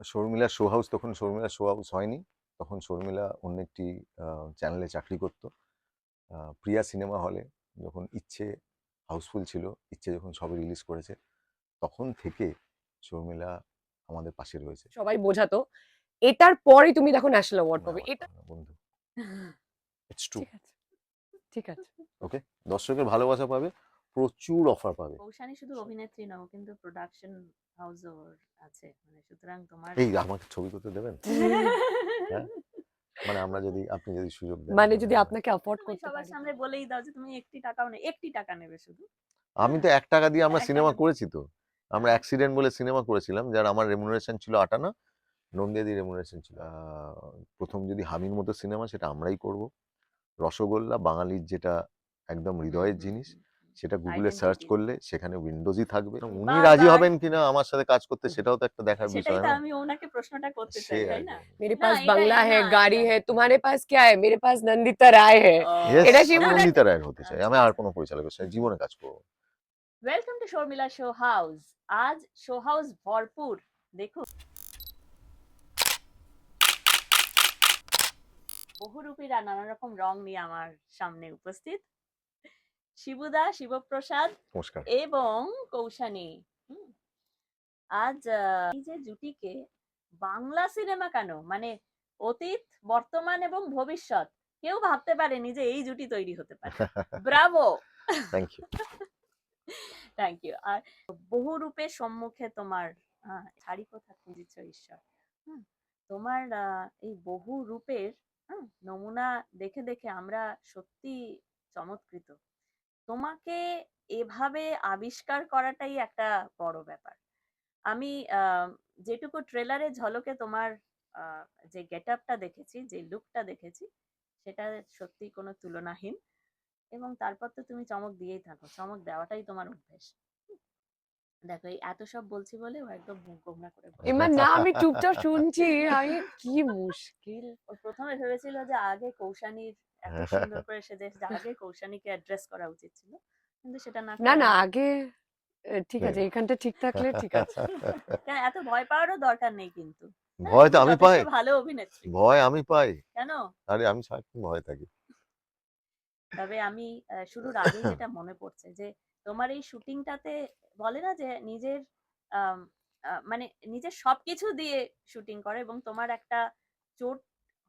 Sharmila show house তখন Sharmila show house হয়নি। তখন শর্মিলা অন্য একটি চ্যানেলে চাকরি করত। প্রিয়া সিনেমা হলে যখন ইচ্ছে হাউসফুল ছিল ইচ্ছে যখন সবে রিলিজ করেছে তখন থেকে শর্মিলা আমাদের পাশে রয়েছে। সবাই বোঝাতো এটার পরে তুমি দেখো ন্যাশনাল অ্যাওয়ার্ড পাবে এটা বন্ধু। ইটস ট্রু ঠিক আছে ঠিক আছে। ওকে দর্শকের ভালোবাসা পাবে। প্রচুর অফার পাবে। কৌশানী শুধু অভিনেত্রী নও কিন্তু প্রোডাকশন হাউসও আছে। মানে সুতরাং তোমার এই আমাকে ছবি করতে দেবেন? হ্যাঁ? মানে আমরা যদি আপনি যদি সুযোগ দেন মানে যদি আপনাকে অ্যাফোর্ড করতে সবার সামনে বলেই দাও যে তুমি একটি টাকাও নেই একটি টাকা নেবে শুধু। আমি তো এক টাকা দিয়ে আমরা সিনেমা করেছি তো। আমরা অ্যাক্সিডেন্ট বলে সিনেমা করেছিলাম যার আমার রেমুনারেশন ছিল আটানা নন্দিয়াদি রেমুনারেশন ছিল প্রথম যদি হামির মতো সিনেমা সেটা আমরাই করব। রসগোল্লা বাঙালির যেটা একদম হৃদয়ের জিনিস। সেটা গুগলে সার্চ করলে সেখানে উইন্ডোজই থাকবে। উনি রাজি হবেন কিনা আমার সাথে কাজ করতে সেটাও তো একটা দেখার বিষয় না? আমি ওনাকে প্রশ্নটা করতে চাই তাই না? মেরে পাস বাংলা হ্যায় গাড়ি হ্যায় তোমারে পাস কি হ্যায় মেরে পাস নন্দিতা রায় হ্যায় এটা সেই নন্দিতা রায় হতে চাই। আমি আর কোনো পরিচালকের সাথে জীবনে কাজ করব। Welcome to Sharmila show house আজ শো হাউস ভরপুর। দেখো বহুরূপীরা নানা রকম রং নিয়ে আমার সামনে উপস্থিত। শিবুদা শিবপ্রসাদ নমস্কার। এবং কৌশানী। আজ এই যে জুটিকে বাংলা সিনেমা কেন? মানে অতীত বর্তমান এবং ভবিষ্যৎ। কেউ ভাবতে পারেনি যে এই জুটি তৈরি হতে পারে। Bravo! Thank you thank you আর বহু রূপের সম্মুখে তোমার ছাড়ি কোথা খুঁজিছ ঈশ্বর। হুম, তোমার আহ, এই বহু রূপের নমুনা দেখে দেখে আমরা সত্যি চমৎকৃত। তোমাকে এভাবে আবিষ্কার করাটাই একটা বড় ব্যাপার। আমি যেটুকু ট্রেলারে ঝলকে তোমার যে গেট আপটা দেখেছি যে লুকটা দেখেছি সেটা সত্যি কোনো তুলনাহীন এবং তারপর তো তুমি চমক দিয়েই থাকো। চমক দেওয়াটাই তোমার অভ্যেস। দেখো এই এত সব বলছি বলে ও একদম গোমরা করে এবার না আমি চুপচাপ শুনছি। আমি কি মুশকিল। প্রথমে ভেবেছিল যে আগে কৌশানীর এত সুন্দর করে আগে কৌশানীকে অ্যাড্রেস করা উচিত ছিল কিন্তু সেটা না না না আগে ঠিক আছে এখানটা ঠিক থাকলে ঠিক আছে। এত ভয় পাওয়ারও দরকার নেই কিন্তু। হ্যাঁ, ভয় তো আমি পাই। ভালো অভিনেত্রী। ভয় আমি পাই। কেন? আরে আমি সারাক্ষণ ভয় থাকি। তবে আমি আহ, শুরুর আগে যেটা মনে পড়ছে যে তোমার এই শুটিংটাতে বলে না যে নিজের মানে নিজের সবকিছু দিয়ে শুটিং করে এবং তোমার একটা চোট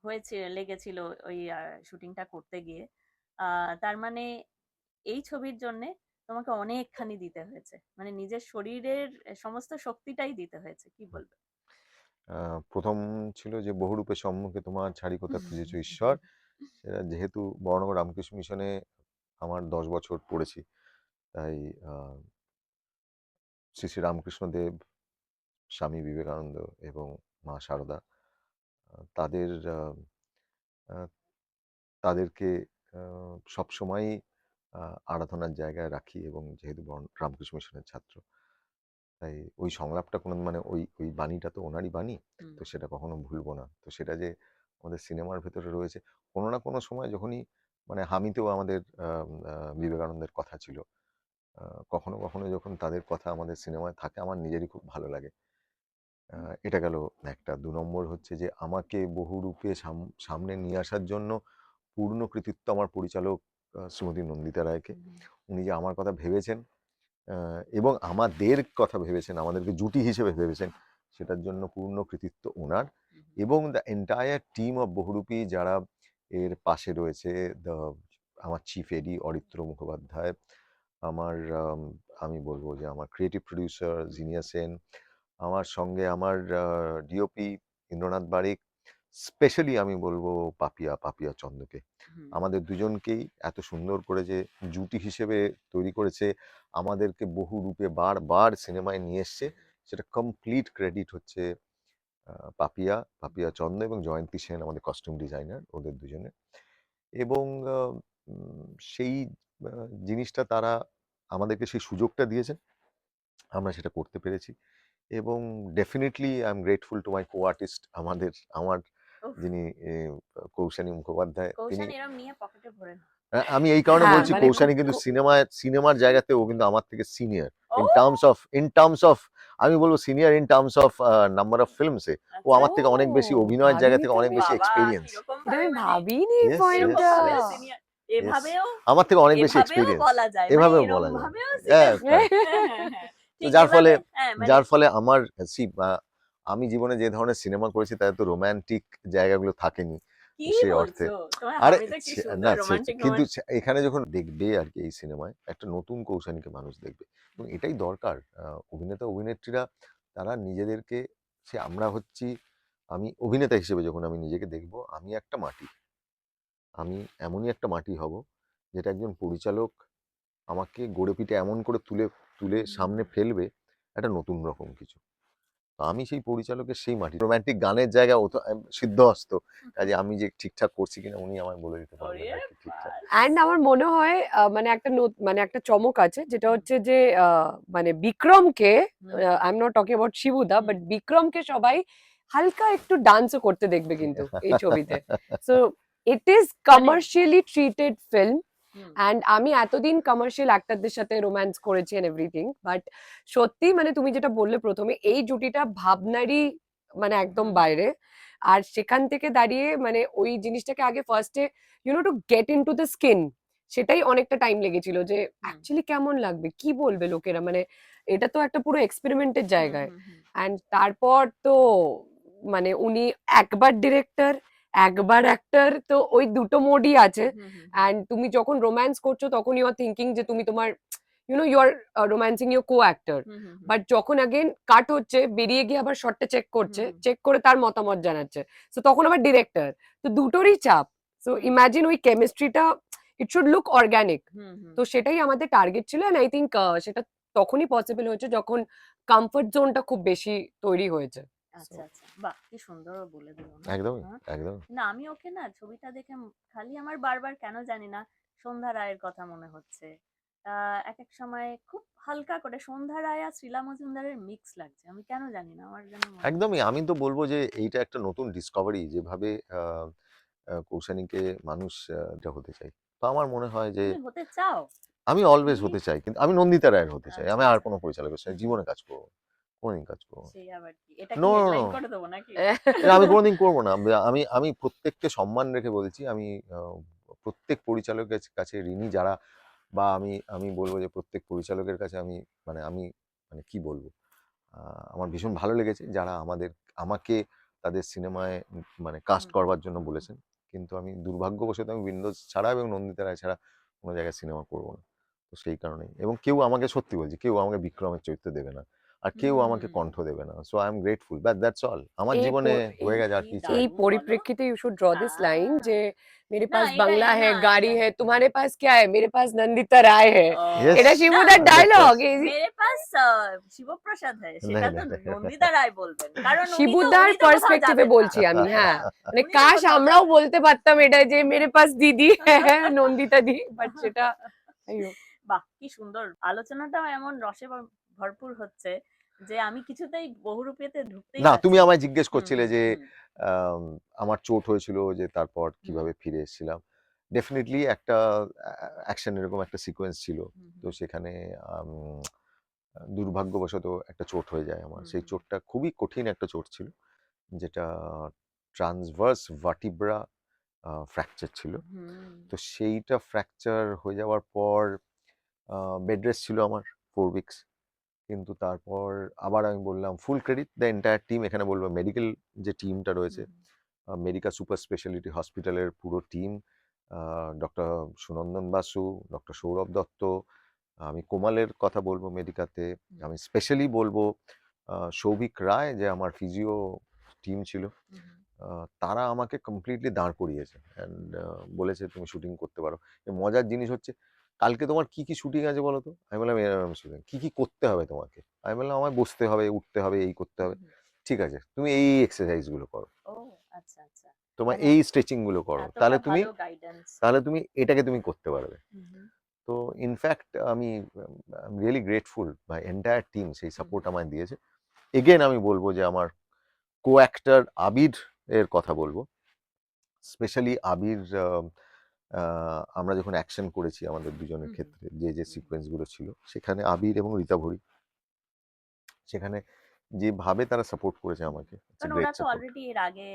হয়েছে লেগেছিল ওই শুটিংটা করতে গিয়ে। তার মানে এই ছবির জন্য তোমাকে অনেকখানি দিতে হয়েছে। মানে নিজের শরীরের সমস্ত শক্তিটাই দিতে হয়েছে কি বলবে? প্রথম ছিল যে বহুরূপে সম্মুখে তোমার ছাড়ি কোথা খুঁজেছ ঈশ্বর? সেটা যেহেতু বর্ণগর রামকৃষ্ণ মিশনে আমার দশ বছর পড়েছি তাই শ্রী শ্রী রামকৃষ্ণ দেব স্বামী বিবেকানন্দ এবং মা শারদা আহ, তাদের তাদেরকে সবসময়ই আরাধনার জায়গায় রাখি এবং যেহেতু রামকৃষ্ণ মিশনের ছাত্র তাই ওই সংলাপটা কোনো মানে ওই ওই বাণীটা তো ওনারই বাণী তো সেটা কখনো ভুলবো না। তো সেটা যে আমাদের সিনেমার ভেতরে রয়েছে কোনো না কোনো সময় যখনই মানে হামিতেও আমাদের বিবেকানন্দের কথা ছিল কখনো কখনো যখন তাদের কথা আমাদের সিনেমায় থাকে আমার নিজেরই খুব ভালো লাগে। এটা গেল একটা। দু নম্বর হচ্ছে যে আমাকে বহুরূপে সাম- সামনে নিয়ে আসার জন্য পূর্ণ কৃতিত্ব আমার পরিচালক শ্রীমতী নন্দিতা রায়কে। উনি যে আমার কথা ভেবেছেন এবং আমাদের কথা ভেবেছেন আমাদেরকে জুটি হিসেবে ভেবেছেন সেটার জন্য পূর্ণ কৃতিত্ব ওনার। এবং the entire team of Bahurupi যারা এর পাশে রয়েছে দ্য আমার চিফ এডি অরিত্র মুখোপাধ্যায় আমার আমি বলব যে আমার ক্রিয়েটিভ প্রডিউসার জিনিয়া সেন আমার সঙ্গে আমার ডিওপি ইন্দ্রনাথ বারিক স্পেশালি আমি বলব পাপিয়া পাপিয়া চন্দ্রকে। আমাদের দুজনকেই এত সুন্দর করে যে জুটি হিসেবে তৈরি করেছে আমাদেরকে বহু রূপে বারবার সিনেমায় নিয়ে এসছে। সেটা কমপ্লিট ক্রেডিট হচ্ছে পাপিয়া পাপিয়া চন্দ্র এবং জয়ন্তী সেন আমাদের কস্টিউম ডিজাইনার ওদের দুজনে এবং সেই জিনিসটা তারা আমাদেরকে সেই সুযোগটা দিয়েছেন। আমরা সেটা করতে পেরেছি। এবং definitely I am grateful to my co artist আমাদের আমার যিনি এ, কৌশানী মুখোপাধ্যায় তিনি আ- আমি এই কারণে হ্যাঁ, বলছি মানে কৌশানী কিন্তু সিনেমায় সিনেমার জায়গাতে ও কিন্তু আমার থেকে senior in terms of in terms of আমি বলব senior in terms of number of ফিল্মসে ও আমার থেকে অনেক বেশি অভিনয়ের জায়গা থেকে অনেক বেশি এক্সপিরিয়েন্স আমার থেকে অনেক বেশি এভাবেও এক্সপিরিয়েন্স বলা যায় এভাবেও বলা যায়। যার ফলে হ্যাঁ, মানে যার ফলে আমার সি আমি জীবনে যে ধরনের সিনেমা করেছি তাতে তো রোম্যান্টিক জায়গাগুলো থাকেনি সেই অর্থে। আরে না কিন্তু এখানে যখন দেখবে আর কি এই সিনেমায় একটা নতুন কৌশানীকে মানুষ দেখবে। এবং এটাই দরকার অভিনেতা অভিনেত্রীরা তারা নিজেদেরকে সে আমরা হচ্ছি আমি অভিনেতা হিসেবে যখন আমি নিজেকে দেখব আমি একটা মাটি। আমি এমনই একটা মাটি হব যেটা একজন পরিচালক আমাকে গড়ে পিঠে এমন করে তুলে তুলে সামনে ফেলবে একটা নতুন রকম কিছু। আমি সেই পরিচালকের সেই মাটি রোমান্টিক গানের জায়গা ও তো আহ, সিদ্ধহস্ত। কাজে আমি যে ঠিকঠাক করছি কিনা উনি আমায় বলে দিতে পারবেন ঠিকঠাক। অ্যান্ড আমার মনে হয় আহ, মানে একটা মানে একটা চমক আছে যেটা হচ্ছে যে আহ, মানে বিক্রমকে I am not talking about শিবুদা but বিক্রমকে সবাই হালকা একটু ডান্সও করতে দেখবে কিন্তু এই ছবিতে। So it is commercially treated film and আমি এতদিন কমার্শিয়াল অ্যাক্টরদের সাথে রোম্যান্স করেছি এন্ড এভরিথিং বাট সত্যি মানে তুমি যেটা বললে প্রথমে এই জুটিটা ভাবনারই মানে একদম বাইরে। আর সেখান থেকে দাঁড়িয়ে মানে ওই জিনিসটাকে আগে ফার্স্টে you know to get into the skin সেটাই অনেকটা টাইম লেগেছিল যে অ্যাকচুয়ালি কেমন লাগবে? কি বলবে লোকেরা? মানে এটা তো একটা পুরো এক্সপেরিমেন্টের জায়গায়। অ্যান্ড তারপর তো মানে উনি একবার ডিরেক্টর একবার অ্যাক্টর তো ওই দুটো মোডই আছে। অ্যান্ড তুমি যখন রোম্যান্স করছ তখন ইউ আর থিঙ্কিং যে তুমি তোমার you know you are romancing your co actor. But যখন অ্যাগেন কাট হচ্ছে বেরিয়ে গিয়ে আবার শর্টটা চেক করছে চেক করে তার মতামত জানাচ্ছে সো তখন আবার ডিরেক্টর তো দুটোরই চাপ সো। ইমাজিন ওই কেমিস্ট্রিটা ইট শুড লুক অর্গ্যানিক। তো সেটাই আমাদের টার্গেট ছিল অ্যান্ড আই থিঙ্ক সেটা তখনই পসিবল হয়েছে যখন কমফর্ট জোনটা খুব বেশি তৈরি হয়েছে আচ্ছা আচ্ছা। বাহ! কি সুন্দর বলে দিল না? একদম না আমি ওকে না ছবিটা দেখে খালি আমার বারবার কেন জানি না সন্ধ্যা রায়ের কথা মনে হচ্ছে। এক এক সময় খুব হালকা করে সন্ধ্যা রায় আর শ্রীলা মজুমদারের মিক্স লাগছে। আমি কেন জানি না আমার যেন একদমই। আমি তো বলব যে এইটা একটা নতুন ডিসকভারি যেভাবে কৌশানীকে মানুষ এটা হতে চাই তো আমার মনে হয় যে হতে চাও? আমি অলওয়েজ হতে চাই কিন্তু আমি নন্দিতা রায়ের হতে চাই। আচ্ছা, আমি আর। কোনো পরিচালকের সঙ্গে জীবনে কাজ করব। কোনোদিন কাজ করব। না। এটা আমি কোনোদিন করব না। আমি- আমি প্রত্যেককে সম্মান রেখে বলছি। আমি প্রত্যেক পরিচালকের কাছে- কাছে ঋণী যারা বা আমি আমি বলব যে প্রত্যেক পরিচালকের কাছে আমি মানে আমি মানে কি বলব? আমার ভীষণ ভালো লেগেছে। যারা আমাদের আমাকে তাদের সিনেমায় মানে কাস্ট করবার জন্য বলেছেন। কিন্তু আমি দুর্ভাগ্যবশত আমি উইন্ডোজ ছাড়া এবং নন্দিতা রায় ছাড়া কোনো জায়গায় সিনেমা করব না। তো সেই কারণেই। এবং কেউ আমাকে সত্যি বলছি কেউ আমাকে বিক্রমের চরিত্র দেবে না। আর কেউ আমাকে হুম। কণ্ঠ দেবে না so I am grateful but that's all আমার এই জীবনে পর- হয়ে এই- গেছে আর এই কি দারুণ। চাই এই বলো। परिप्रेक्षित you should draw this line हाँ। जे मेरे ना, पास এটা- बंगला है না, गाड़ी এটা- है तुम्हारे पास क्या है मेरे पास नंदिता राय है ও, Yes. এটা না, শিবুদার Yes, ডায়লগ মেরে পাস আহ, শিবপ্রসাদ হয় সেটা না, তো না, না। নন্দিতা রায় বলবেন কারণ উনি তো- শিবুদার উনি তো কোথাও পার্সপেক্টিভে যাবেন না। বলছি আমি হ্যাঁ মানে উনি তো কাশ কোথাও আমরাও যাবেন বলতে পারতাম এটা যে মেরে পাস দিদি হ্যাঁ নন্দিতা দি বাট সেটা আইয়ো। বাহ কি সুন্দর আলোচনাটাও এমন রসে ভর- ভরপুর হচ্ছে যে আমি কিছুতেই বহুরূপীতে ঢুকতেই না তুমি আমায় জিজ্ঞেস করছিলে যে আমার চোট হয়েছিল যে তারপর কীভাবে ফিরে এসেছিলাম। ডেফিনেটলি একটা অ্যাকশন এরকম একটা সিকোয়েন্স ছিল। তো সেখানে দুর্ভাগ্যবশত একটা চোট হয়ে যায় আমার। সেই চোটটা খুবই কঠিন একটা চোট ছিল যেটা ট্রান্সভার্স ভার্টিব্রা ফ্র্যাকচার ছিল। তো সেইটা ফ্র্যাকচার হয়ে যাওয়ার পর বেড রেস্ট ছিল আমার ফোর উইকস কিন্তু তারপর আবার আমি বললাম full credit the entire team এখানে বলব মেডিকেল যে টিমটা রয়েছে মেডিকা সুপার স্পেশালিটি হসপিটালের পুরো team doctor Sunandan Basu doctor Saurav Dutta আমি কোমালের কথা বলব মেডিকাতে আমি স্পেশালি বলব সৌভিক রায় যে আমার ফিজিও টিম ছিল তারা আমাকে কমপ্লিটলি দাঁড় করিয়েছে অ্যান্ড বলেছে তুমি শুটিং করতে পারো। মজার জিনিস হচ্ছে কালকে তোমার কি কি শুটিং আছে বলো তো? আমি বললাম এরকম শুটিং কি কি করতে হবে তোমাকে? আমি বললাম আমায় বসতে হবে উঠতে হবে এই করতে হবে। ঠিক আছে তুমি এই এক্সারসাইজগুলো করো। আচ্ছা আচ্ছা। তোমার মানে এই স্ট্রেচিংগুলো করো। তাহলে তুমি তাহলে তুমি এটাকে তুমি করতে পারবে। তো ইনফ্যাক্ট আমি really grateful my entire team সেই সাপোর্ট আমায় দিয়েছে। এগেন আমি বলব যে আমার কো অ্যাক্টর আবির এর কথা বলব। স্পেশালি আবির আমরা যখন অ্যাকশন করেছি আমাদের দুজনের ক্ষেত্রে যে যে হুম। সিকোয়েন্সগুলো ছিল সেখানে আবির এবং রীতা ভরি। সেখানে যেভাবে তারা সাপোর্ট করেছে আমাকে ওরা অলরেডি এর আগে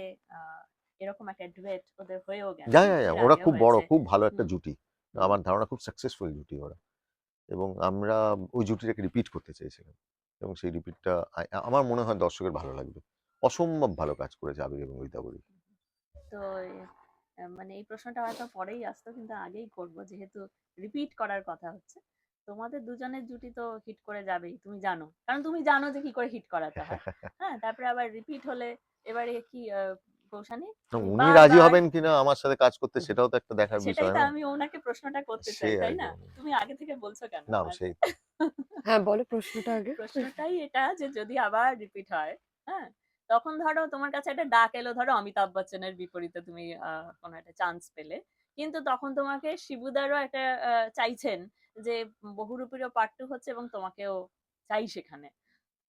এরকম একটা ডুয়েট ওদের হয়েও গেছে যা যা যা ওরা খুব বড় খুব ভালো একটা জুটি। আমার ধারণা খুব সাকসেসফুল জুটি ওরা। এবং আমরা ওই জুটিটাকে রিপিট করতে চেয়েছিলাম। এবং সেই রিপিটটা আমার মনে হয় দর্শকের ভালো লাগবে। অসম্ভব ভালো কাজ করেছে আবির এবং রীতাবরী তো মানে এই প্রশ্নটা হয়তো পরেই আসতো কিন্তু আগেই করব। যেহেতু রিপিট করার কথা হচ্ছে। তোমাদের দুজনের জুটি তো হিট করে যাবেই তুমি জানো। কারণ তুমি জানো যে কি করে হিট করাতে হয়। হ্যাঁ তারপরে আবার রিপিট হলে এবারে কি আহ, কৌশানী উনি রাজি হবেন কিনা আমার সাথে কাজ করতে সেটাও তো একটা দেখার সেটাই বিষয় তো আমি ওনাকে প্রশ্নটা করতে চাই তাই না? তুমি আগে থেকে বলছো কেন? না সেই হ্যাঁ বলো প্রশ্নটা আগে। প্রশ্নটাই এটা যে যদি আবার রিপিট হয় হ্যাঁ তখন ধরো তোমার কাছে একটা ডাক এলো, ধরো অমিতাভ বচ্চনের বিপরীতে তুমি কোনো একটা চান্স পেলে। কিন্তু তখন তোমাকে শিবুদারও একটা চাইছেন যে বহুরূপীরও পার্ট হচ্ছে এবং তোমাকেও চাই সেখানে।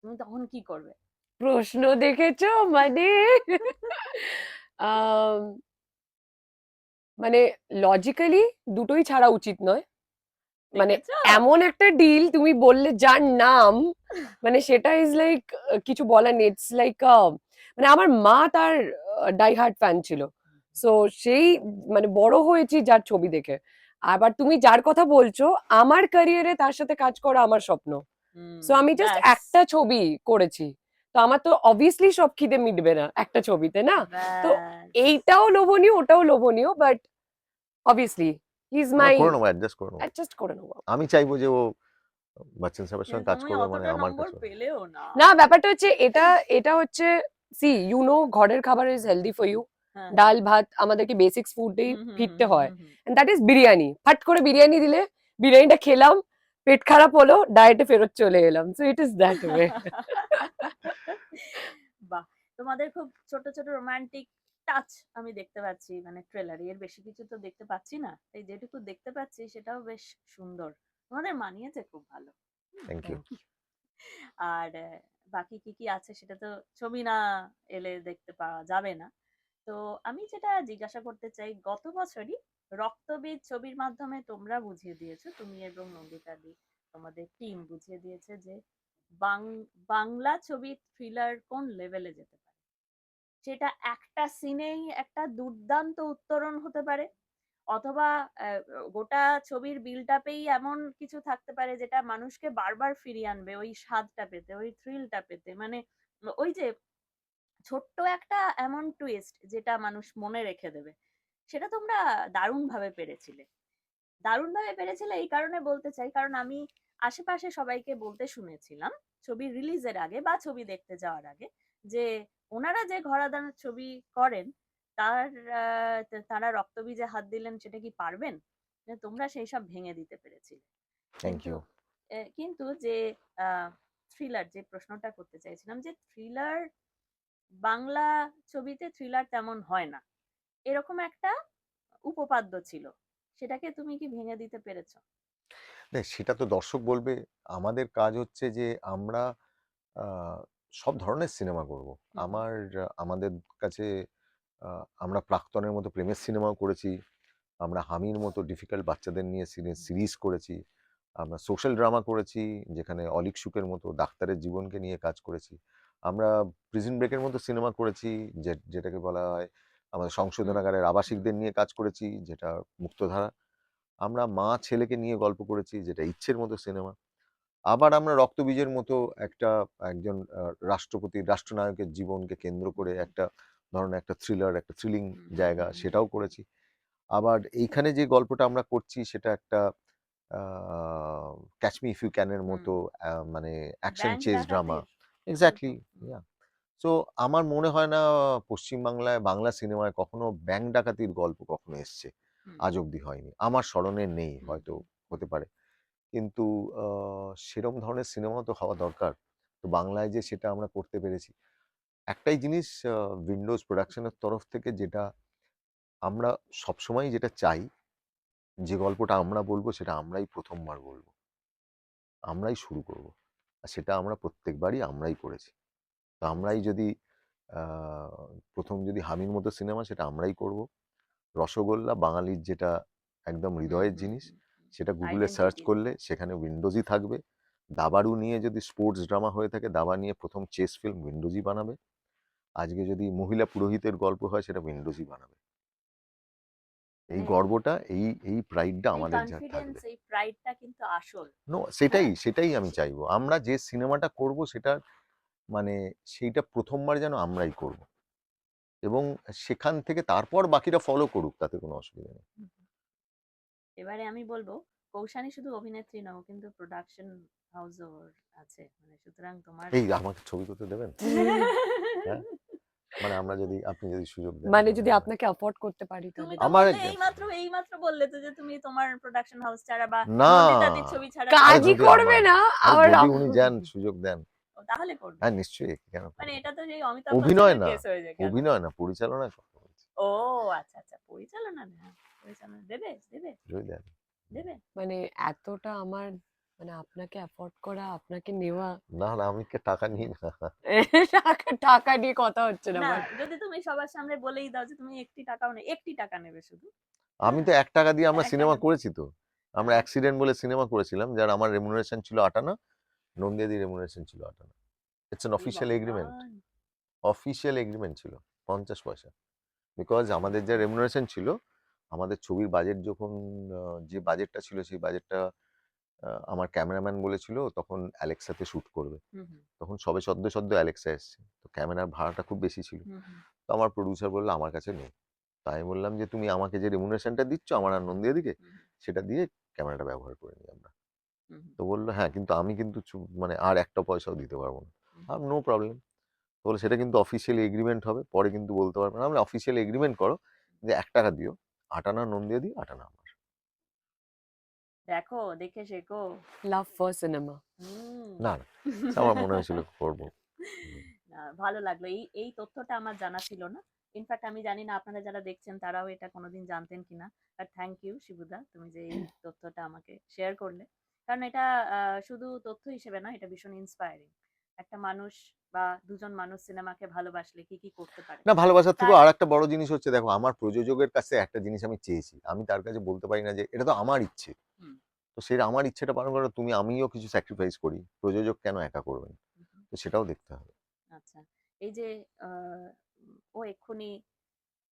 তুমি তখন কি করবে? প্রশ্ন দেখেছ? মানে মানে লজিক্যালি দুটোই ছাড়া উচিত নয়। মানে এমন একটা ডিল তুমি বললে যার নাম মানে সেটা ইজ লাইক কিছু বলার নেই ইটস লাইক মানে আমার মা তার ডাই হার্ট ফ্যান ছিল। সো সেই মানে বড় হয়েছি যার ছবি দেখে। আবার তুমি যার কথা বলছো আমার ক্যারিয়ারে তার সাথে কাজ করা আমার স্বপ্ন। সো আমি জাস্ট একটা ছবি করেছি। তো আমার তো অবভিয়াসলি সব খিদে মিটবে না একটা ছবিতে না? তো এইটাও লোভনীয় ওটাও লোভনীয় but obviously he is my আমরা করে নেব অ্যাডজাস্ট করে নেব অ্যাডজাস্ট করে নেব আমি চাইব যে ও বচ্চন সাহেবের সঙ্গে কাজ করবে মানে আমার কাছে পেলেও না। না ব্যাপারটা হচ্ছে এটা এটা হচ্ছে সি ইউ নো ঘরের খাবার ইজ হেলদি ফর ইউ হ্যাঁ, ডাল ভাত আমাদেরকে বেসিক্স ফুডেই ফিরতে হয়। And that is biryani. ফাট করে বিরিয়ানি দিলে বিরিয়ানিটা খেলাম পেট খারাপ হলো ডায়েটে ফেরত চলে এলাম। So it is that way বাহ! তোমাদের খুব ছোট ছোট রোমান্টিক টাচ আমি দেখতে পাচ্ছি মানে ট্রেলারে এর বেশি কিছু তো দেখতে পাচ্ছি না। তাই যেটুকু দেখতে পাচ্ছি সেটাও বেশ সুন্দর। তোমাদের মানিয়েছে খুব ভালো। থ্যাংক ইউ আর বাকি কি কি আছে সেটা তো ছবি না এলে দেখতে পাওয়া যাবে না। তো আমি যেটা জিজ্ঞাসা করতে চাই গত বছরই রক্তবীজ ছবির মাধ্যমে তোমরা বুঝিয়ে দিয়েছ তুমি এবং নন্দিতা দি তোমাদের টিম বুঝিয়ে দিয়েছে যে বাংলা ছবি থ্রিলার কোন লেভেলে যেতে সেটা একটা সিনেই একটা দুর্দান্ত উত্তরণ হতে পারে। অথবা গোটা ছবির বিল্ডআপেই এমন কিছু থাকতে পারে যেটা মানুষকে বারবার ফিরিয়ে আনবে ওই স্বাদটা পেতে, ওই থ্রিলটা পেতে। মানে ওই যে ছোট্ট একটা এমন টুইস্ট যেটা মানুষ মনে রেখে দেবে, সেটা তোমরা দারুণভাবে পেরেছিলে। দারুণভাবে পেরেছিলে এই কারণে বলতে চাই, কারণ আমি আশেপাশে সবাইকে বলতে শুনেছিলাম, ছবি রিলিজের আগে বা ছবি দেখতে যাওয়ার আগে যে ওনারা যে ঘরাদানের ছবি করেন তার তারা রক্তবীজে হাত দিলেন সেটা কি পারবেন? তোমরা সেই সব ভেঙে দিতে পেরেছিলে। থ্যাংক ইউ কিন্তু যে থ্রিলার যে প্রশ্নটা করতে চাইছিলাম যে থ্রিলার বাংলা ছবিতে থ্রিলার তেমন হয় না। এরকম একটা উপপাদ্য ছিল। সেটাকে তুমি কি ভেঙে দিতে পেরেছ? সেটা তো দর্শক বলবে। আমাদের কাজ হচ্ছে যে আমরা আহ, সব ধরনের সিনেমা করব। আমার আমাদের কাছে আমরা প্রাক্তনের মতো প্রেমের সিনেমাও করেছি। আমরা হামির মতো ডিফিকাল্ট বাচ্চাদের নিয়ে সিরিজ করেছি। আমরা সোশ্যাল ড্রামা করেছি যেখানে অলিক সুখের মতো ডাক্তারের জীবনকে নিয়ে কাজ করেছি। আমরা প্রিজন ব্রেকের মতো সিনেমা করেছি যে যেটাকে বলা হয় আমাদের সংশোধনাগারের আবাসিকদের নিয়ে কাজ করেছি যেটা মুক্তধারা। আমরা মা ছেলেকে নিয়ে গল্প করেছি যেটা ইচ্ছের মতো সিনেমা। আবার আমরা রক্তবীজের মতো একটা একজন আহ, রাষ্ট্রপতির রাষ্ট্রনায়কের জীবনকে কেন্দ্র করে একটা ধরনের একটা থ্রিলার একটা থ্রিলিং জায়গা। সেটাও করেছি। আবার এইখানে যে গল্পটা আমরা করছি সেটা একটা ক্যাচ মি ইফ ইউ ক্যানের মতো মানে action chase drama exactly. Yeah so আমার মনে হয় না পশ্চিমবাংলায় বাংলা সিনেমায় কখনো ব্যাংক ডাকাতির গল্প কখনো এসছে। আজ অব্দি হয়নি। আমার স্মরণে নেই হয়তো হতে পারে। কিন্তু সেরম ধরনের সিনেমা তো হওয়া দরকার। তো বাংলায় যে সেটা আমরা করতে পেরেছি। একটাই জিনিস উইন্ডোজ প্রোডাকশনের তরফ থেকে যেটা আমরা সবসময় যেটা চাই, যে গল্পটা আমরা বলব সেটা আমরাই প্রথমবার বলব। আমরাই শুরু করব। আর সেটা আমরা প্রত্যেকবারই আমরাই করেছি। তো আমরাই যদি প্রথম যদি হামির মতো সিনেমা সেটা আমরাই করব। রসগোল্লা বাঙালির যেটা একদম হৃদয়ের জিনিস। সেটা গুগলে সার্চ করলে সেখানে উইন্ডোজই থাকবে। দাবারু নিয়ে যদি স্পোর্টস ড্রামা হয়ে থাকে দাবা নিয়ে প্রথম চেস ফিল্ম উইন্ডোজই বানাবে। আজকে যদি মহিলা পুরোহিতের গল্প হয় সেটা উইন্ডোজই বানাবে। এই। গর্বটা এই এই প্রাইডটা আমাদের যা কনফিডেন্স থাকবে। এই প্রাইডটা কিন্তু আসল। নো সেটাই হ্যাঁ। সেটাই আমি চাইব। আমরা যে সিনেমাটা করব সেটা মানে সেইটা প্রথমবার যেন আমরাই করব। এবং সেখান থেকে তারপর বাকিরা ফলো করুক তাতে কোনো অসুবিধা নেই। এবারে আমি বলব কৌশানী শুধু অভিনেত্রী নও কিন্তু প্রোডাকশন হাউস ওর আছে। মানে সুতরাং তোমার এই আমাকে ছবি করতে দেবেন? হ্যাঁ? মানে আমরা যদি আপনি যদি সুযোগ দেন। মানে যদি আপনাকে অ্যাফোর্ড করতে পারি তাহলে। তো আমার- বললে এইমাত্র এইমাত্র বললে তো যে তুমি তোমার প্রোডাকশন হাউস ছাড়া বা না। নন্দিতাদির ছবি ছাড়া কাজই করবে না আরে যদি উনি যান সুযোগ দেন। তাহলে করবে। হ্যাঁ নিশ্চয়ই কেন মানে এটা তো সেই অমিতাভ অভিনয় না? অভিনয় না পরিচালনা ও আচ্ছা আচ্ছা পরিচালনা না। পরিচালনা দেবে দেবে দেবে? মানে এতটা আমার মানে আপনাকে অ্যাফোর্ড করা আপনাকে নেওয়া। না না আমি কে টাকা নিই না। টাকা টাকা নিয়ে কথা হচ্ছে না না যদি তুমি সবার সামনে বলেই দাও যে তুমি একটি টাকাও নেই একটি টাকা নেবে শুধু। আমি তো এক টাকা দিয়ে আমরা সিনেমা করেছি তো। আমরা অ্যাক্সিডেন্ট বলে সিনেমা করেছিলাম যার আমার রেমুনারেশন ছিল আটানা নন্দিয়াদি রেমুনারেশন ছিল আটানা ইটস অ্যান এই অফিসিয়াল এগ্রিমেন্ট। অফিসিয়াল এগ্রিমেন্ট ছিল পঞ্চাশ পয়সা। বিকজ আমাদের যে রেমুনারেশন ছিল আমাদের ছবির বাজেট যখন যে বাজেটটা ছিল সেই বাজেটটা আমার ক্যামেরাম্যান বলেছিল তখন অ্যালেক্সাতে শ্যুট করবে। তখন সবে সদ্য সদ্য অ্যালেক্সা এসছে। তো ক্যামেরার ভাড়াটা খুব বেশি ছিল। তো আমার প্রডিউসার বলল আমার কাছে নেই। তাই আমি বললাম যে তুমি আমাকে যে রেমুনারেশনটা দিচ্ছ আমার আর নন্দিয়া দিকে সেটা দিয়ে ক্যামেরাটা ব্যবহার করে নিই আমরা। তো বলল হ্যাঁ কিন্তু আমি কিন্তু মানে আর একটা পয়সাও দিতে পারব না। আর নো প্রবলেম তো বলে সেটা কিন্তু অফিসিয়াল এগ্রিমেন্ট হবে পরে কিন্তু বলতে পারবে না। আমরা অফিসিয়াল এগ্রিমেন্ট করো যে এক টাকা দিও। আটানা নন্দিয়া দিই আটানা আমার। দেখো দেখে শেখো। লাভ ফর সিনেমা না না আমার মনে হয়েছিল করব। না, ভালো লাগল। এই এই তথ্যটা আমার জানা ছিল না। ইনফ্যাক্ট আমি জানি না আপনারা যারা দেখছেন তারাও এটা কোনোদিন জানতেন কিনা। বাট থ্যাংক ইউ শিবুদা তুমি যে এই তথ্যটা আমাকে শেয়ার করলে। কারণ এটা আহ, শুধু তথ্য হিসেবে না এটা ভীষণ ইন্সপায়ারিং একটা মানুষ বা দুজন মানুষ সিনেমাকে ভালোবাসলে কি কি করতে পারে? না ভালোবাসার থেকেও আর একটা বড় জিনিস হচ্ছে দেখো আমার প্রযোজকের কাছে একটা জিনিস আমি চেয়েছি। আমি তার কাছে বলতে পারি না যে এটা তো আমার ইচ্ছে। তো সেটা আমার ইচ্ছেটা পালন করা তুমি আমিও কিছু স্যাক্রিফাইস করি। প্রযোজক কেন একা করবেন তো সেটাও দেখতে হবে। আচ্ছা এই যে ও এক্ষুনি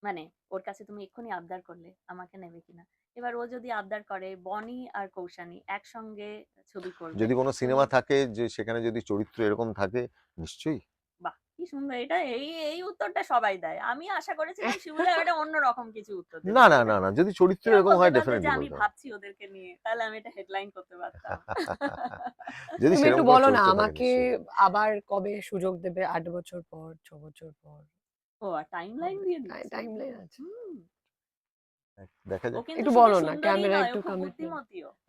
মানে ওর কাছে তুমি এক্ষুনি আবদার করলে আমাকে নেবে কিনা? এবার ও যদি আবদার করে বনি আর কৌশানী একসঙ্গে ছবি করবে। যদি কোনো সিনেমা থাকে যে সেখানে যদি চরিত্র এরকম থাকে নিশ্চয়ই। বাহ কি সুন্দর। এটা এই এই উত্তরটা সবাই দেয়। আমি আশা করেছিলাম শিবুদা এটা অন্যরকম কিছু উত্তর দেবে না না না না যদি চরিত্র এরকম হয় ডেফিনেটলি আমি ভাবছি ওদেরকে নিয়ে তাহলে আমি এটা হেডলাইন করতে পারতাম। যদি তুমি একটু বলো না আমাকে আবার কবে সুযোগ দেবে? আট বছর পর ছ বছর পর? ও আর টাইম লাইন দিয়ে টাইমলাইন আছে। হুম, দেখা যাক একটু বলো না, একটু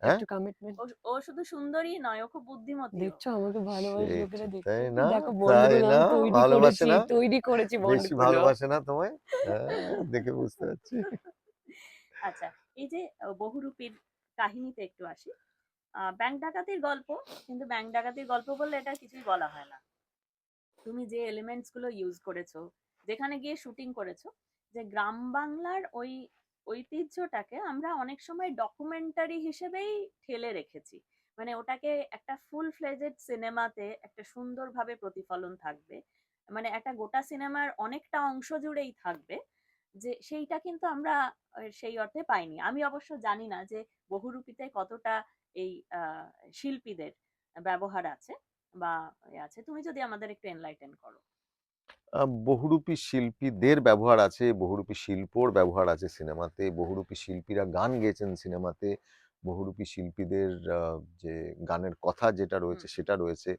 হ্যাঁ? একটু কমিটমেন্ট ও- ও শুধু সুন্দরী নয় ও খুব বুদ্ধিমতীও। দেখছ আমাকে ভালোবাসে লোকেরা ঠিক, দেখছ তাই তো? না? দেখো তাই না? ভালোবাসে না? তৈরি করেছি বেশি ভালোবাসে না তোমায়? হ্যাঁ, দেখে বুঝতে পারছি। আচ্ছা এই যে বহুরূপীর কাহিনীতে একটু আসি। আহ, ব্যাংক ডাকাতির গল্প কিন্তু ব্যাংক ডাকাতির গল্প বললে এটা কিছুই বলা হয় না। তুমি যে এলিমেন্টসগুলো ইউজ করেছ যেখানে গিয়ে শুটিং করেছ যে গ্রাম বাংলার ওই ঐতিহ্যটাকে আমরা অনেক সময় ডকুমেন্টারি হিসেবেই ঠেলে রেখেছি। মানে ওটাকে একটা ফুল ফ্লেজেড সিনেমাতে একটা সুন্দরভাবে প্রতিফলন থাকবে। মানে একটা গোটা সিনেমার অনেকটা অংশ জুড়েই থাকবে যে সেইটা কিন্তু আমরা সেই অর্থে পাইনি। আমি অবশ্য জানি না যে বহুরূপীতে কতটা এই শিল্পীদের ব্যবহার আছে বা আছে। তুমি যদি আমাদের একটু এনলাইটেন করো। বহুরূপী শিল্পীদের ব্যবহার আছে বহুরূপী শিল্পর ব্যবহার আছে সিনেমাতে বহুরূপী শিল্পীরা গান গেয়েছেন সিনেমাতে বহুরূপী শিল্পীদের যে গানের কথা যেটা রয়েছে সেটা রয়েছে।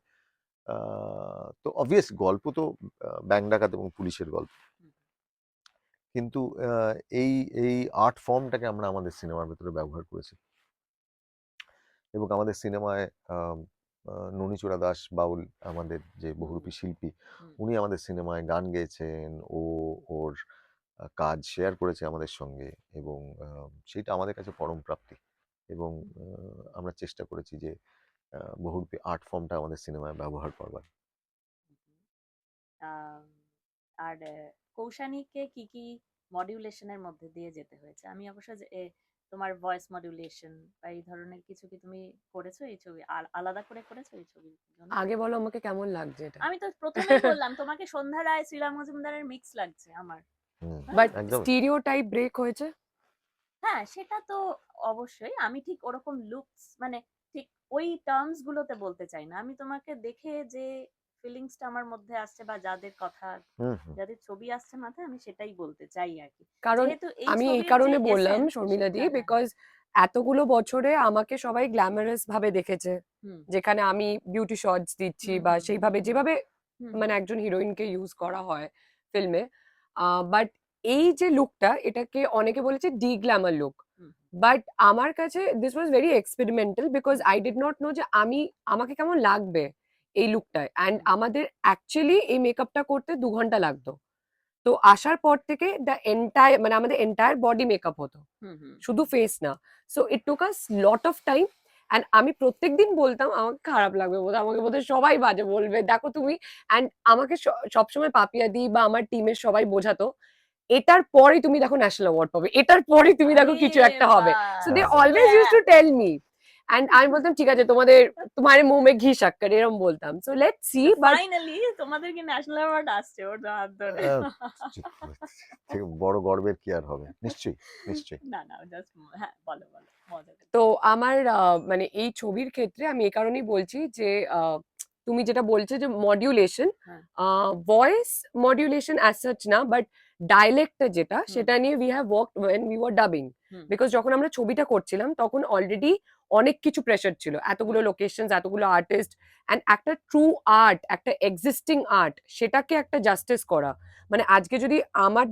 তো অবভিয়াস গল্প তো ব্যাংক ডাকাত এবং পুলিশের গল্প। কিন্তু এই এই আর্ট ফর্মটাকে আমরা আমাদের সিনেমার ভেতরে ব্যবহার করেছি। এবং আমাদের সিনেমায় ননীচূড়া দাস বাউল আমাদের যে বহুরূপী শিল্পী উনি আমাদের সিনেমায় গান গেয়েছেন ও ওর কাজ শেয়ার করেছে আমাদের সঙ্গে এবং সেটা আমাদের কাছে পরম প্রাপ্তি এবং আমরা চেষ্টা করেছি যে বহুরূপী আর্ট ফর্মটা আমাদের সিনেমায় ব্যবহার করবার। আর কৌশানীকে কি কি মডিউলেশনের মধ্যে দিয়ে যেতে হয়েছে? আমি অবশ্য তোমার ভয়েস মডুলেশন বা এই ধরনের কিছু কি তুমি করেছ? এই ছবি আর আলাদা করে করেছ এই জন্য? আগে বলো আমাকে কেমন লাগছে এটা? আমি তো প্রথমেই বললাম তোমাকে সন্ধ্যা রায় শ্রীরাম মজুমদারের মিক্স লাগছে আমার। বাট স্টিরিও টাইপ ব্রেক হয়েছে? হ্যাঁ সেটা তো অবশ্যই। আমি ঠিক ওরকম লুকস মানে ঠিক ওই টার্মস গুলোতে বলতে চাই না। আমি তোমাকে দেখে যে ফিলিংসটা আমার মধ্যে আসছে বা যাদের কথা। যাদের ছবি আসছে মাথায় আমি সেটাই বলতে চাই আর কি। কারণ আমি এই কারণে বললাম শর্মিলা দি বিকজ এতগুলো বছরে আমাকে সবাই গ্ল্যামারাস ভাবে দেখেছে। যেখানে আমি বিউটি শটস দিচ্ছি বা সেইভাবে যেভাবে মানে একজন হিরোইনকে ইউজ করা হয় ফিল্মে বাট এই যে লুকটা এটাকে অনেকে বলেছে de glamour look hmm, but আমার কাছে this was very experimental because I did not know যে আমি আমাকে কেমন লাগবে। এই লুকটায় অ্যান্ড আমাদের অ্যাকচুয়ালি এই মেকআপটা করতে দু ঘণ্টা লাগতো। তো আসার পর থেকে দ্য এন্টায়ার মানে আমাদের এন্টায়ার বডি মেকআপ হতো। শুধু ফেস না। So it took us lot of time and আমি প্রত্যেকদিন বলতাম আমাকে খারাপ লাগবে বোধ আমাকে বোধহয় সবাই বাজে বলবে। দেখো তুমি। অ্যান্ড আমাকে সবসময় পাপিয়া দি বা আমার টিমের সবাই বোঝাতো এটার পরেই তুমি দেখো ন্যাশনাল অ্যাওয়ার্ড পাবে। এটার পরেই তুমি দেখো কিছু একটা হবে। So they always use to tell me and আমি বলতাম ঠিক আছে তোমাদের তোমার মুখ মে ঘি শক্কর এরকম বলতাম। সো লেট সি ফাইনালি তোমাদের কি ন্যাশনাল অ্যাওয়ার্ড আসছে ওর হাত ধরে বড় গর্বের কি আর হবে? নিশ্চয়ই নিশ্চয়ই। না না জাস্ট হ্যাঁ বলো বলো তো আমার আহ, মানে এই ছবির ক্ষেত্রে আমি এই কারণেই বলছি যে আহ, তুমি যেটা বলছো যে modulation. Voice modulation as such না বাট ডায়ালেক্টটা যেটা সেটা নিয়ে we have work when we were dubbing because যখন আমরা ছবিটা করছিলাম তখন অলরেডি অনেক কিছু প্রেশার ছিল। এতগুলো লোকেশন এতগুলো আর্টিস্ট অ্যান্ড একটা ট্রু আর্ট একটা এক্সিস্টিং আর্ট সেটাকে একটা জাস্টিস করা। মানে আজকে যদি আমার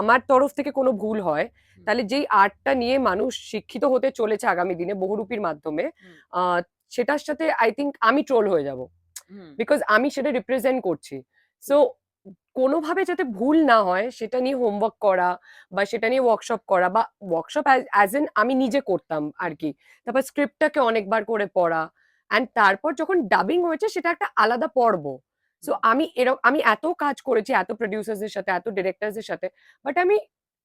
আমার তরফ থেকে কোনো ভুল হয় তাহলে যেই আর্টটা নিয়ে মানুষ শিক্ষিত হতে চলেছে আগামী দিনে বহুরূপীর মাধ্যমে সেটার সাথে আই থিঙ্ক আমি ট্রোল হয়ে যাব। বিকজ আমি সেটা রিপ্রেজেন্ট করছি। সো কোনোভাবে যাতে ভুল না হয় সেটা নিয়ে হোমওয়ার্ক করা বা সেটা নিয়ে ওয়ার্কশপ করা বা ওয়ার্কশপ অ্যাজ এন আমি নিজে করতাম আর কি তারপর স্ক্রিপ্টটাকে অনেকবার করে পড়া অ্যান্ড তারপর যখন ডাবিং হয়েছে সেটা একটা আলাদা পর্ব। সো আমি এরকম আমি এত কাজ করেছি এত প্রডিউসার্সদের সাথে এত ডিরেক্টরসদের সাথে বাট আমি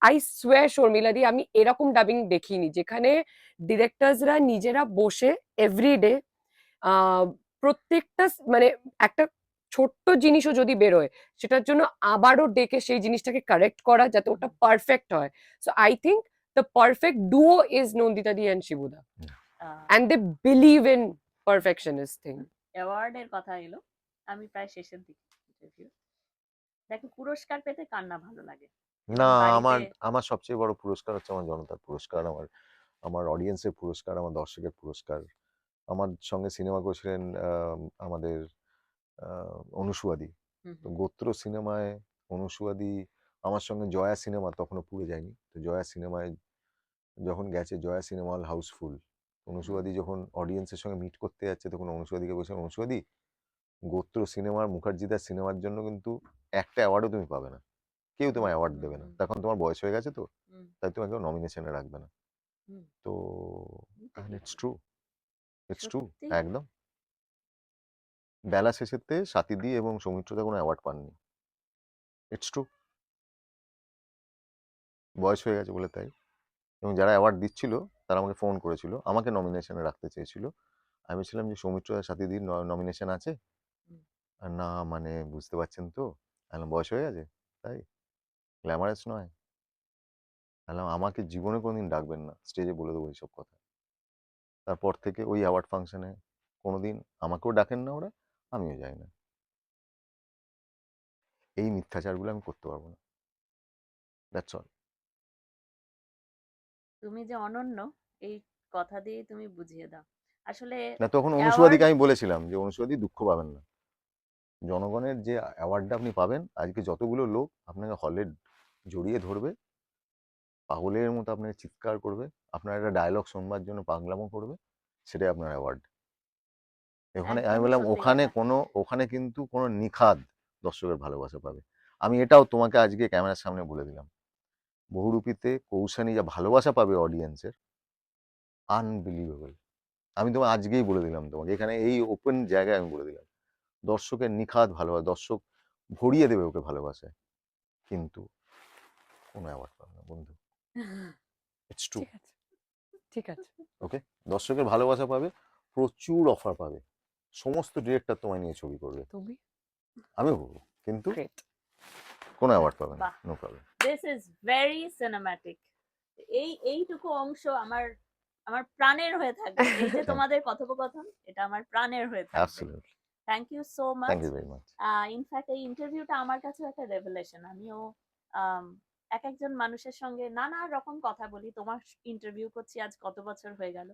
আই সোয়ার শর্মিলা দি আমি এরকম ডাবিং দেখিনি যেখানে ডিরেক্টরসরা নিজেরা বসে এভরিডে প্রত্যেকটা মানে একটা ছোট্ট জিনিসও যদি বেরোয় সেটার জন্য আবারও ডেকে সেই জিনিসটাকে কারেক্ট করা যাতে ওটা পারফেক্ট হয়। So I think the perfect duo is Nandita di and শিবুদা and they believe in perfectionist thing অ্যাওয়ার্ডের কথা এলো। আমি প্রায় শেষের দিকে। দেখো পুরস্কার পেতে কার না ভালো লাগে? না আমার আমার সবচেয়ে বড় পুরস্কার হচ্ছে আমার জনতার পুরস্কার আমার আমার অডিয়েন্সের পুরস্কার আমার দর্শকের পুরস্কার। আমার সঙ্গে সিনেমা করেছিলেন আহ, আমাদের অনুসুয়াদি। তো গোত্র সিনেমায় অনুসুয়াদি আমার সঙ্গে জয়া সিনেমা তখনও পুড়ে যায়নি। তো জয়া সিনেমায় যখন গেছে জয়া সিনেমা হল হাউসফুল। অনুসুয়াদি যখন অডিয়েন্সের সঙ্গে মিট করতে যাচ্ছে তখন অনুসুয়াদিকে বলছে অনুসুয়াদি গোত্র সিনেমার মুখার্জিদার সিনেমার জন্য কিন্তু একটা অ্যাওয়ার্ডও তুমি পাবে না। কেউ তোমায় অ্যাওয়ার্ড দেবে না। তখন তোমার বয়স হয়ে গেছে তো। তাই তোমাকে নমিনেশনে রাখবে না। তো ইটস ট্রু ইটস ট্রু একদম। বেলা শেষেতে সাথীদি এবং সৌমিত্রদা কোনো অ্যাওয়ার্ড পাননি। ইটস ট্রু বয়স হয়ে গেছে বলে তাই। এবং যারা অ্যাওয়ার্ড দিচ্ছিল তারা আমাকে ফোন করেছিল। আমাকে নমিনেশনে রাখতে চেয়েছিল। আমি বলছিলাম যে সৌমিত্র সাথীদির নমিনেশন আছে? আর না মানে বুঝতে পারছেন তো? বললাম বয়স হয়ে গেছে? তাই। গ্ল্যামারাস নয়। বললাম আমাকে জীবনে কোনোদিন ডাকবেন না। স্টেজে বলে দেবো এইসব কথা। তারপর থেকে ওই অ্যাওয়ার্ড ফাংশনে কোনোদিন আমাকেও ডাকেন না ওরা। আমিও যাই না। এই মিথ্যাচারগুলো আমি করতে পারব না। দ্যাটস অল তুমি যে অনন্য এই কথা দিয়ে তুমি বুঝিয়ে দাও। আসলে না তখন অনুসুয়াদিকে আমি বলেছিলাম যে অনুসুয়াদি দুঃখ পাবেন না। জনগণের যে অ্যাওয়ার্ডটা আপনি পাবেন আজকে যতগুলো লোক আপনাকে হলে জড়িয়ে ধরবে পাগলের মতো আপনাকে চিৎকার করবে আপনার একটা ডায়লগ শুনবার জন্য পাগলামো করবে সেটাই আপনার অ্যাওয়ার্ড ওখানে আমি বললাম ওখানে কোনো ওখানে কিন্তু কোনো নিখাদ দর্শকের ভালোবাসা পাবে। আমি এটাও তোমাকে আজকে ক্যামেরার সামনে বলে দিলাম। বহুরূপীতে কৌশানী যা ভালোবাসা পাবে অডিয়েন্সের আনবিলিভেবল আমি তোমার আজকেই বলে দিলাম তোমাকে। এখানে এই ওপেন জায়গায় আমি বলে দিলাম। দর্শকের নিখাদ ভালোবাসা দর্শক ভরিয়ে দেবে ওকে ভালোবাসায়। কিন্তু কোনো অ্যাওয়ার্ড পাবে না বন্ধু। ইটস ট্রু ঠিক আছে। ওকে দর্শকের ভালোবাসা পাবে প্রচুর অফার পাবে। সমস্ত ডিরেক্টর তোমায় নিয়ে ছবি করবে। তুমি? আমিও করব কিন্তু কোনো অ্যাওয়ার্ড পাবে না no problem this is very cinematic এই এইটুকু অংশ আমার আমার প্রাণের হয়ে থাকবে। এই যে তোমাদের কথোপকথন এটা আমার প্রাণের হয়ে থাকবে। Absolutely thank you so much thank you very much in fact এই ইন্টারভিউটা আমার কাছে একটা রেভেলেশন আমিও আম, এক একজন মানুষের সঙ্গে নানা রকম কথা বলি। তোমার ইন্টারভিউ করছি আজ কত বছর হয়ে গেল?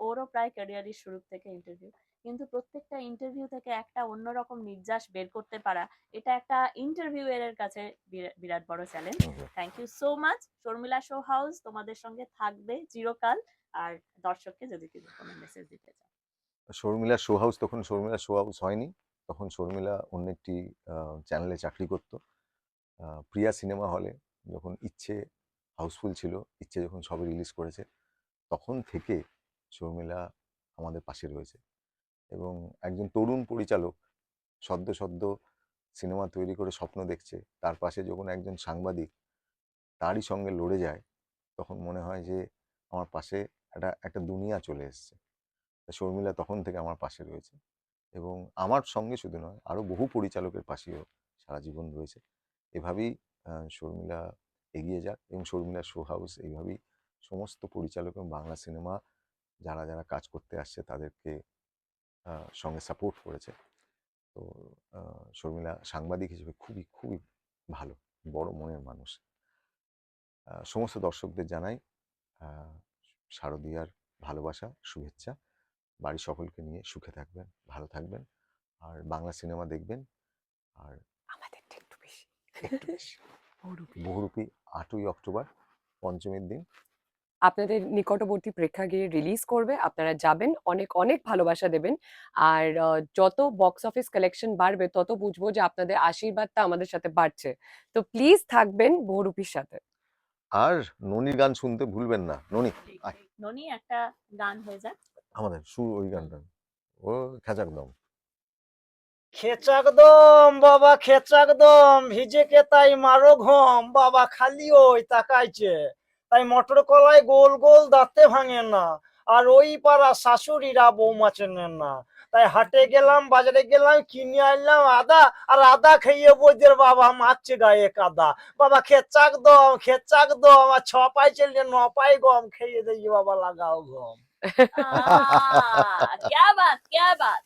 ওরও প্রায় ক্যারিয়ারের শুরু থেকে ইন্টারভিউ কিন্তু প্রত্যেকটা ইন্টারভিউ থেকে একটা অন্যরকম নির্যাস বের করতে পারা এটা একটা ইন্টারভিউ এর কাছে বিরা- বিরাট বড় challenge thank you so much Sharmila show house তোমাদের সঙ্গে থাকবে চিরকাল। আর দর্শককে যদি কিছু কোনো মেসেজ দিতে চাও শর্মিলা শো হাউস তখন শর্মিলা শো হাউস হয়নি। তখন শর্মিলা অন্য একটি চ্যানেলে চাকরি করত। প্রিয়া সিনেমা হলে যখন ইচ্ছে হাউসফুল ছিল ইচ্ছে যখন সবে রিলিজ করেছে তখন থেকে শর্মিলা আমাদের পাশে রয়েছে। এবং একজন তরুণ পরিচালক সদ্য সদ্য সিনেমা তৈরি করে স্বপ্ন দেখছে, তার পাশে যখন একজন সাংবাদিক তারই সঙ্গে লড়ে যায়, তখন মনে হয় যে আমার পাশে একটা একটা দুনিয়া চলে এসছে। শর্মিলা তখন থেকে আমার পাশে রয়েছে এবং আমার সঙ্গে শুধু নয় আরও বহু পরিচালকের পাশেও সারা জীবন রয়েছে। এভাবেই শর্মিলা এগিয়ে যাক এবং শর্মিলা শো হাউস এইভাবেই সমস্ত পরিচালক এবং বাংলা সিনেমা যারা যারা কাজ করতে আসছে তাদেরকে সঙ্গে সাপোর্ট করেছে। তো শর্মিলা সাংবাদিক হিসেবে খুবই খুবই ভালো বড় মনের মানুষ। সমস্ত দর্শকদের জানাই শারদীয়ার ভালোবাসা শুভেচ্ছা। বাড়ির সকলকে নিয়ে সুখে থাকবেন ভালো থাকবেন। আর বাংলা সিনেমা দেখবেন আর আমাদেরটা একটু বেশি। একটু বেশি। বহুরূপী। বহুরূপী আটই অক্টোবর পঞ্চমীর দিন। আপনাদের নিকটবর্তী প্রেক্ষাগৃহে রিলিজ করবে আপনারা যাবেন অনেক অনেক ভালোবাসা দেবেন। আর যত বক্স অফিস কালেকশন বাড়বে তত বুঝব যে আপনাদের আশীর্বাদটা আমাদের সাথে বাড়ছে। তো প্লিজ থাকবেন বহুরূপীর সাথে। আর ননির গান শুনতে ভুলবেন না। ননি। ননি একটা গান হয়ে যাক। আমাদের সুর ওই গানটা। ও খেচাক দম খেচাকদম বাবা খেচাকদম। ভিজেকে তাই মারো ঘম? বাবা খালি ওই তাকাইছে। তাই মটর কলাই গোল গোল দাঁতে ভাঙে না আর ওই পাড়া শাশুড়িরা বৌমা চেনেন না তাই হাটে গেলাম বাজারে গেলাম কিনে আনলাম আদা আর আদা খেয়ে বইদের বাবা মারছে গায়ে কাদা বাবা খেচাক দম খেচাক দম আর ছ পাই চললে ন পাই গম খেয়ে দেখি বাবা লাগাও গম আহ, क्या बात क्या बात